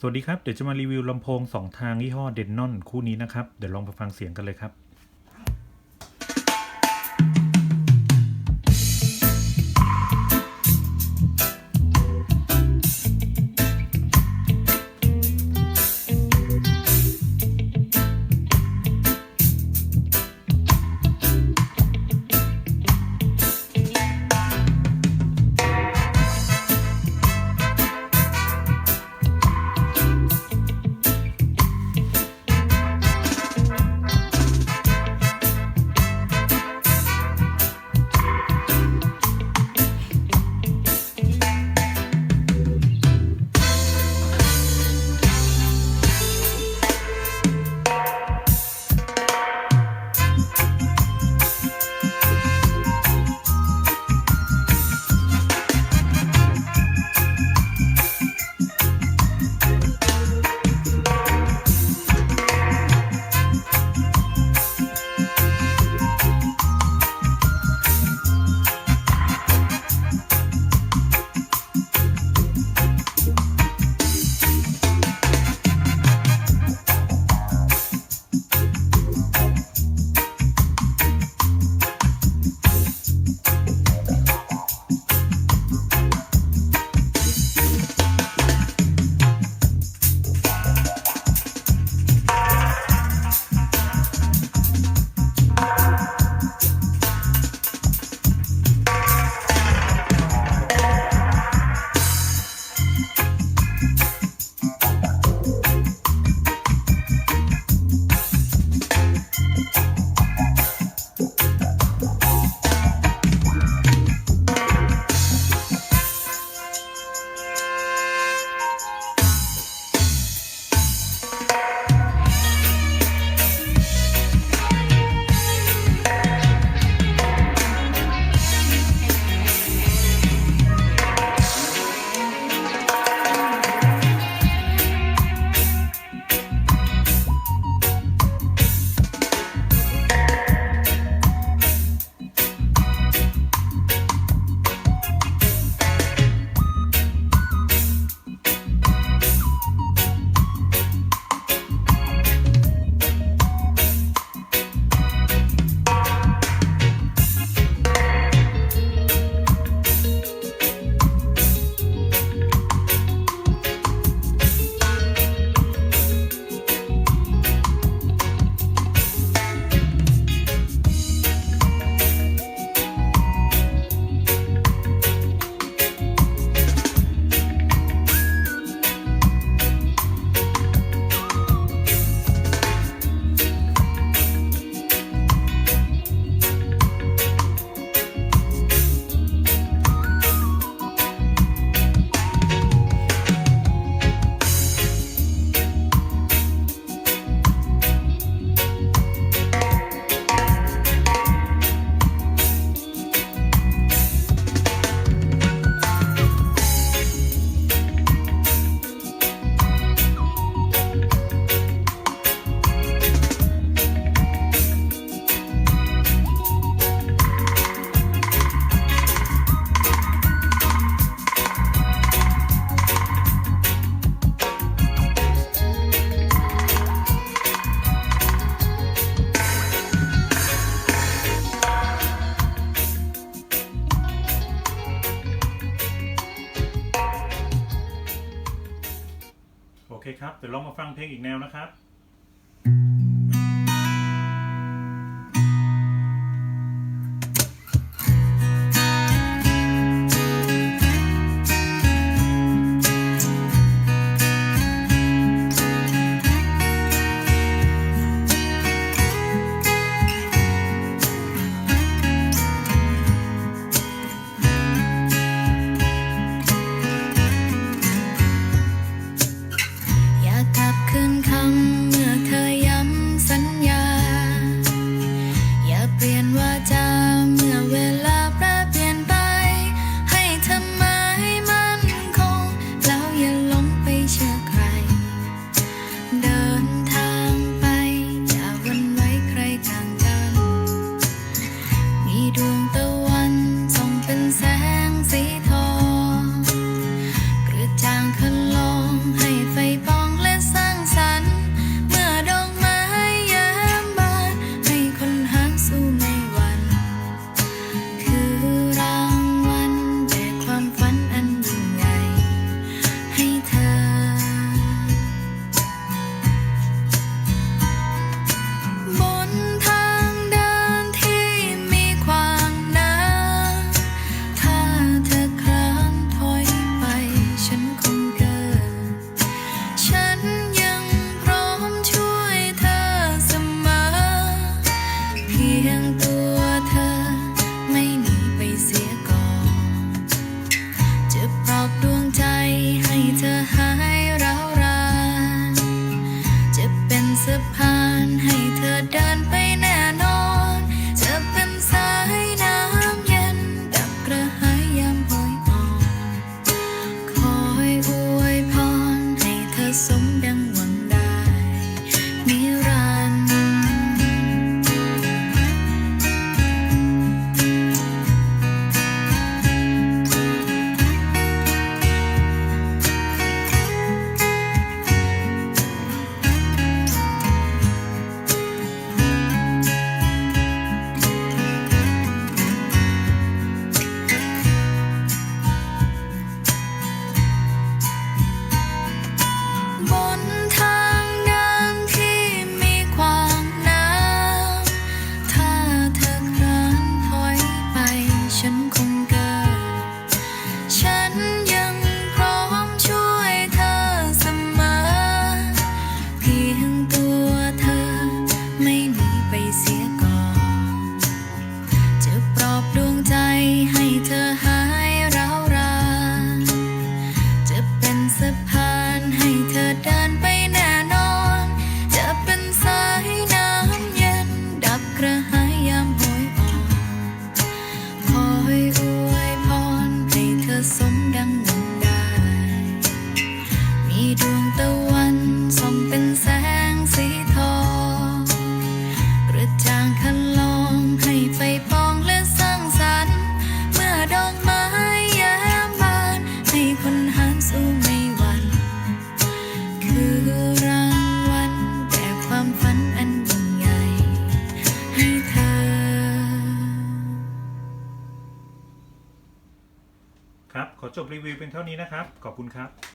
สวัสดีครับ เดี๋ยวจะมารีวิวลำโพง 2 ทางยี่ห้อเดนนอนคู่นี้นะครับ เดี๋ยวลองไปฟังเสียงกันเลยครับ เคครับ เดี๋ยวลองมาฟังเพลงอีกแนวนะครับ The. ดวงตะวันส่องเป็นแสงสีทองกระจ่างคันลองให้ไฟปองและสร้างสรรค์ เมื่อดอกไม้แย้มบานให้คนหันสู่ไม่หวัน คือรางวัลแด่ความฝันอันยิ่งใหญ่ให้เธอ ครับ ขอจบรีวิวเป็นเท่านี้นะครับ ขอบคุณครับ